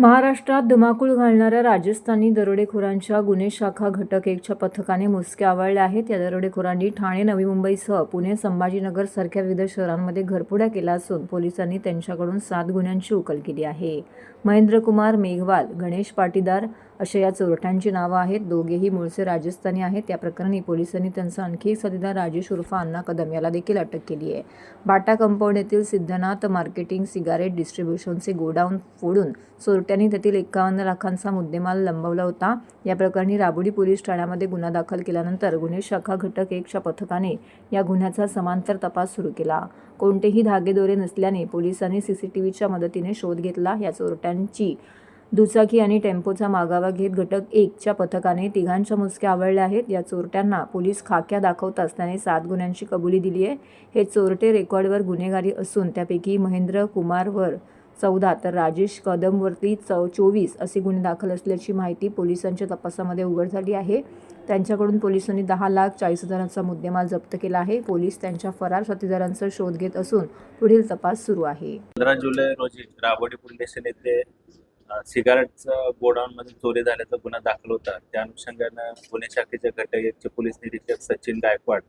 महाराष्ट्रात धुमाकूळ घालणाऱ्या राजस्थानी दरोडेखोरांच्या गुन्हे शाखा घटक एकच्या पथकाने मुसके आवळल्या आहेत. या दरोडेखोरांनी ठाणे नवी मुंबईसह पुणे संभाजीनगर सारख्या विविध शहरांमध्ये घरपुड्या केला असून पोलिसांनी त्यांच्याकडून सात गुन्ह्यांची उकल केली आहे. महेंद्रकुमार मेघवाल गणेश पाटीदार अशा या चोरट्यांची नावं आहेत. दोघेही मूळचे राजस्थानी आहेत. त्या प्रकरणी पोलिसांनी त्यांचा आणखी एक साथीदार राजेश उर्फ अण्णा कदम याला देखील अटक केली आहे. बाटा कंपाऊंड येथील सिद्धनाथ मार्केटिंग सिगारेट डिस्ट्रीब्युशनचे गोडाऊन फोडून चोरट्यांनी त्यातील एकावन्न लाखांचा मुद्देमाल लंबवला होता. या प्रकरणी राबोडी पोलीस ठाण्यामध्ये गुन्हा दाखल केल्यानंतर गुन्हे शाखा घटक एकच्या पथकाने या गुन्ह्याचा समांतर तपास सुरू केला. कोणतेही धागेदोरे नसल्याने पोलिसांनी सीसीटीव्हीच्या मदतीने शोध घेतला. या चोरट्यांची दुचाकी आणि टेम्पोचा मागावा घेत घटक एकच्या पथकाने तिघांच्या मुसक्या आवळल्या आहेत. या चोरट्यांना पोलीस खाक्या दाखवताच त्याने सात गुन्ह्यांची कबुली दिली आहे. हे चोरटे रेकॉर्डवर गुन्हेगारी असून त्यापैकी महेंद्र कुमारवर चौदा तर राजेश कदमवरती चौ चोवीस असे गुन्हे दाखल असल्याची माहिती पोलिसांच्या तपासामध्ये उघड झाली आहे. त्यांच्याकडून पोलिसांनी दहा लाख चाळीस हजारांचा मुद्देमाल जप्त केला आहे. पोलीस त्यांच्या फरार साथीदारांचा शोध घेत असून पुढील तपास सुरू आहे. पंधरा जुलै रोजी राबोडी पोलीस येथे सिगारेटचं सिगारेटचं गोडाऊनमध्ये चोरी झाल्याचा गुन्हा दाखल होता. त्या अनुषंगानं पुणे शाखेच्या घटक पोलीस निरीक्षक सचिन गायकवाड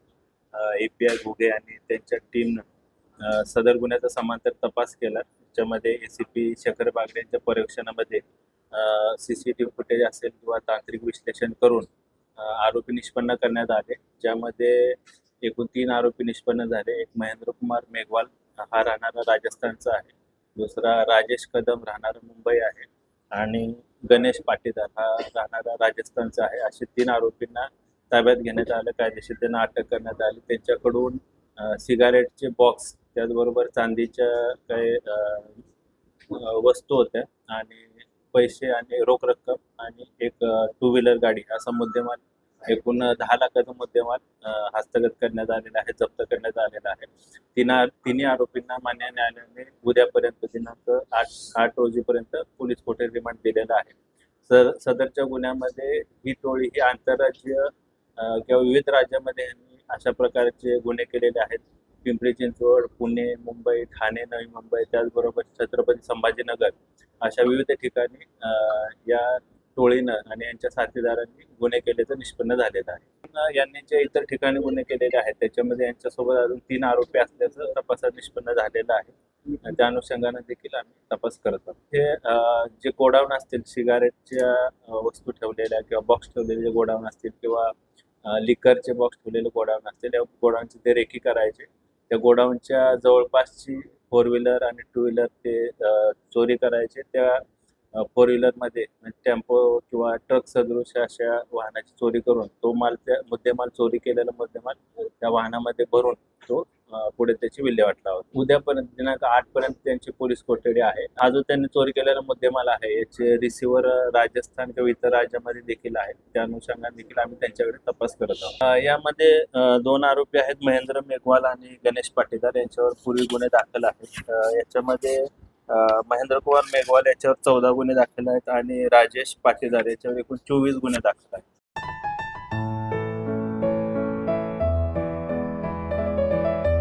ए पी घुगे आणि त्यांच्या टीमनं सदर गुन्ह्याचा समांतर तपास केला. त्याच्यामध्ये A C P Shekhar Bagde यांच्या पर्यवेक्षणामध्ये C C T V footage असेल किंवा तांत्रिक विश्लेषण करून आरोपी निष्पन्न करण्यात आले. ज्यामध्ये एकूण तीन आरोपी निष्पन्न झाले. एक महेंद्र कुमार मेघवाल हा राहणारा राजस्थानचा आहे. दुसरा राजेश कदम राहणारा मुंबई आहे. आणि गणेश पाटीदार हा राहणारा राजस्थानचा आहे. असे तीन आरोपींना ताब्यात घेण्यात आलं. कायदेशीर त्यांना अटक करण्यात आली. त्यांच्याकडून सिगारेटचे बॉक्स त्याचबरोबर चांदीच्या काही वस्तू होत्या आणि पैसे आणि रोख रक्कम आणि एक टू व्हीलर गाडी असा मुद्देमाल एकूण दहा लाखाचा मुद्देमाल हस्तगत करण्यात आलेला आहे जप्त करण्यात आलेला आहे. तिना तिन्ही आरोपींना मान्य न्यायालयाने उद्यापर्यंत दिनांक आठ आठ रोजीपर्यंत पोलीस कोठे रिमांड दिलेला आहे. सर सदरच्या गुन्ह्यामध्ये ही टोळी ही आंतरराज्य किंवा विविध राज्यामध्ये यांनी अशा प्रकारचे गुन्हे केलेले आहेत. पिंपरी चिंचवड पुणे मुंबई ठाणे नवी मुंबई त्याचबरोबर छत्रपती संभाजीनगर अशा विविध ठिकाणी या टोळीनं आणि यांच्या साथीदारांनी गुन्हे केल्याचं निष्पन्न झालेलं आहे. यांनी जे इतर ठिकाणी गुन्हे केलेले आहेत. त्याच्यामध्ये यांच्यासोबत अजून तीन आरोपी असल्याचं तपासात निष्पन्न झालेलं आहे. त्या अनुषंगाने देखील आम्ही तपास करत आहोत. हे जे गोडाऊन असतील सिगारेटच्या वस्तू ठेवलेल्या किंवा बॉक्स ठेवलेले जे गोडाऊन असतील किंवा लिकरचे बॉक्स ठेवलेले गोडाऊन असतील या गोडाऊनचे ते रेकी करायचे त्या गोडाऊनच्या जवळपासची फोर व्हीलर आणि टू व्हीलर ते चोरी करायचे त्या फोर व्हीलरमध्ये टेम्पो किंवा ट्रक सदृश अशा वाहनाची चोरी करून तो माल त्या मुद्देमाल चोरी केलेला मुद्देमाल त्या वाहनामध्ये भरून तो पुढे त्याची विल्हेवाट लावत उद्यापर्यंत दिनांक आठ पर्यंत त्यांची पोलीस कोठडी आहे. हा जो त्यांनी चोरी केलेला मुद्देमाल आहे. याचे रिसिव्हर राजस्थान किंवा इतर राज्यामध्ये देखील आहेत. त्या अनुषंगाने देखील आम्ही त्यांच्याकडे तपास करत आहोत. यामध्ये दोन आरोपी आहेत. महेंद्र मेघवाल आणि गणेश पाटीदार यांच्यावर पूर्वी गुन्हे दाखल आहेत. याच्यामध्ये महेंद्र कुमार मेघवाल याच्यावर चौदा गुन्हे दाखल आहेत आणि राजेश पाटीदार याच्यावर एकूण चोवीस गुन्हे दाखल आहेत.